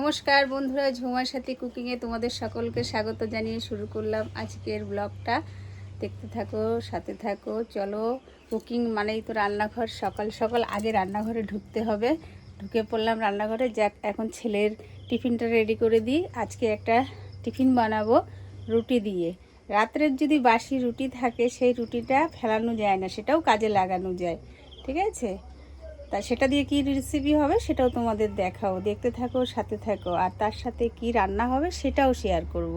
নমস্কার বন্ধুরা, ঝুমার সাথে কুকিংয়ে তোমাদের সকলকে স্বাগত জানিয়ে শুরু করলাম আজকের ব্লগটা দেখতে থাকো, সাথে থাকো, চলো কুকিং মানেই তো রান্নাঘর, সকাল সকাল আগে রান্নাঘরে ঢুকতে হবে। ঢুকে পড়লাম রান্নাঘরে, যাক, এখন ছেলের টিফিনটা রেডি করে দিই। আজকে একটা টিফিন বানাবো রুটি দিয়ে। রাত্রের যদি বাসি রুটি থাকে, সেই রুটিটা ফেলানো যায় না, সেটাও কাজে লাগানো যায়। ঠিক আছে? তা সেটা দিয়ে কি রেসিপি হবে সেটাও তোমাদের দেখাও। দেখতে থাকো, সাথে থাকো। আর তার সাথে কি রান্না হবে সেটাও শেয়ার করব।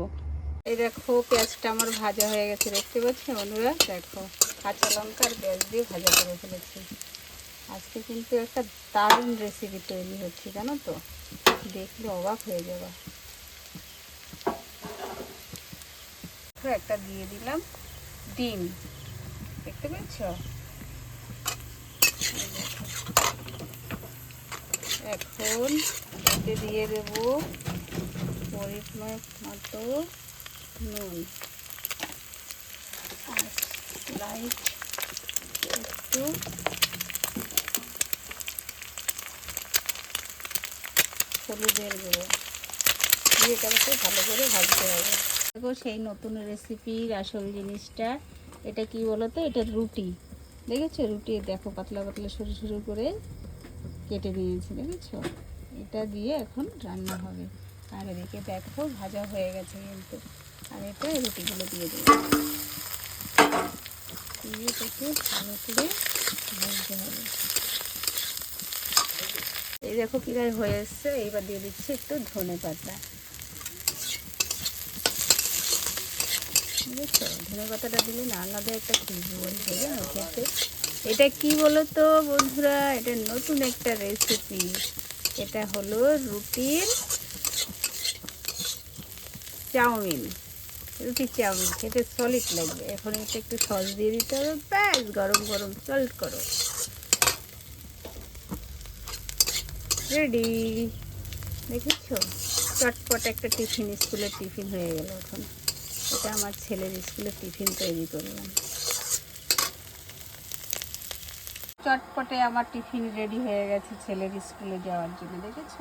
এই দেখো, পেঁয়াজটা আমার ভাজা হয়ে গেছে, দেখতে পাচ্ছি? বন্ধুরা, দেখো, কাঁচা লঙ্কা আর পেঁয়াজ দিয়ে ভাজা করে ফেলেছি। আজকে কিন্তু একটা দারুণ রেসিপি তৈরি হচ্ছে, জানো তো? দেখলে অবাক হয়ে যাবা। একটা দিয়ে দিলাম ডিম। দেখতে পাচ্ছ? এখন এতে দিয়ে দেব পরিমাণ মতো নুন। একটু। হলুদের গুঁড়ো দিয়ে ভালো করে ভাজতে হবে। সেই নতুন রেসিপির আসল জিনিসটা, এটা কি বলো তো এটা রুটি। দেখেছ? রুটি দেখো, পাতলা পাতলা সরু সরু করে কেটে নিয়েছি, দেখেছ? এটা দিয়ে এখন রান্না হবে। আর এদিকে দেখো, ভাজা হয়ে গেছে কিন্তু। আর এটা রুটিগুলো দিয়ে দেবো দিয়ে এটাকে ভালো করে ভাজতে হবে। এই দেখো কিরাই হয়ে এসছে। এইবার দিয়ে দিচ্ছি একটু ধনে পাতা। বুঝেছ? ধনে পাতাটা দিলে না আলাদা একটা খুশবু বলছে জানো খেতে। এটা কি বলো তো বন্ধুরা? এটা নতুন একটা রেসিপি এটা হলো রুটির চাউমিন। রুটির চাউমিন। খেতে সলিড লাগবে। এখন এটা একটু সস দিয়ে দিতে হবে। ব্যাস, গরম গরম সল্ট করো। রেডি দেখেছ? চটপট একটা টিফিন, স্কুলের টিফিন হয়ে গেল এখন। এটা আমার ছেলের স্কুলে টিফিন তৈরি করলাম। চটপটে আমার টিফিন রেডি হয়ে গেছে ছেলের স্কুলে যাওয়ার জন্য, দেখেছ?